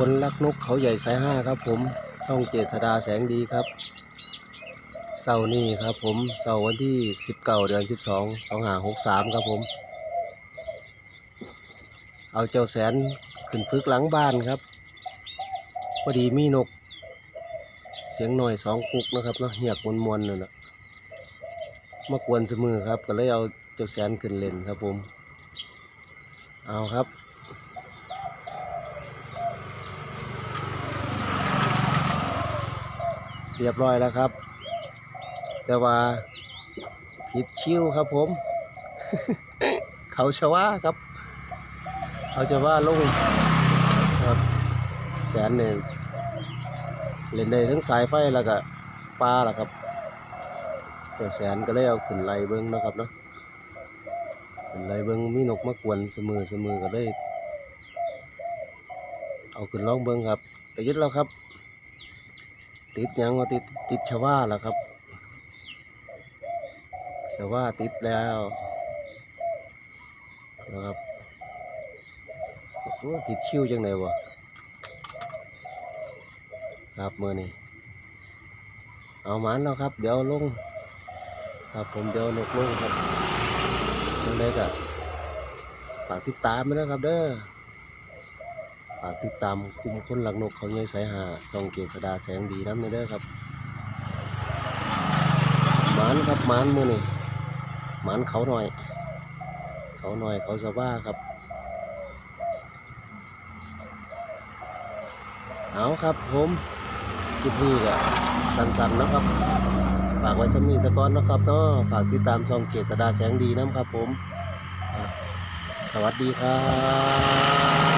คนรักนกเขาใหญ่สายห้าครับผมช่องเจษดาแสงดีครับเสาร์นี้ครับผมเสาร์วันที่สิบเก้าเดือนสิบสองสองหาหกสามครับผม เอาเจ้าแสนขึ้นฝึกหลังบ้านครับพอดีมีนก เสียงหน่อยสองกุกนะครับเนาะเหียกมวนมวนๆนั่นนะมากวนเสมอครับ ก็เลยเอาเจ้าแสนขึ้นเล่นครับผม เอาครับ เรียบร้อยแล้วครับ แต่ว่าผิดชิวครับผม เขาชว่าครับ เขาจะว่าลงครับแสนเนี่ยเล่นได้ทั้งสายไฟแล้วก็ปลาล่ะครับแต่แสนก็เลยเอาขึ้นไล่เบิ้งนะครับเนาะขึ้นไล่เบิ้งมีนกมากวนเสมอเสมอก็เลยเอาขึ้นลองเบิ้งครับแต่ยึดแล้วครับ ติดยังว่าติดติดชว่าแล้วครับ ชว่าติดแล้วนะครับโอ้ผิดชิวจังไหนวะครับมือนี่เอาหมันแล้วครับ เดี๋ยวลง ครับผมเดี๋ยวนกลงครับยังไงก็ฝากติดตามด้วยนะครับเด้อากติดตามกลุ่มคนหลักนกเขาใหญ่สายหาส่องเกษดาแสงดีน้ำเด้อครับหมันครับหมันมือนี่หมันเขาหน่อย เขาหน่อยเขาสบ้าครับเอาครับผมคลิปนี้ก็สั้นๆนะครับฝากไว้สำนีสกอนนะครับเนาะฝากติดตามช่องเกษดาแสงดีน้ำครับผม สวัสดีครับ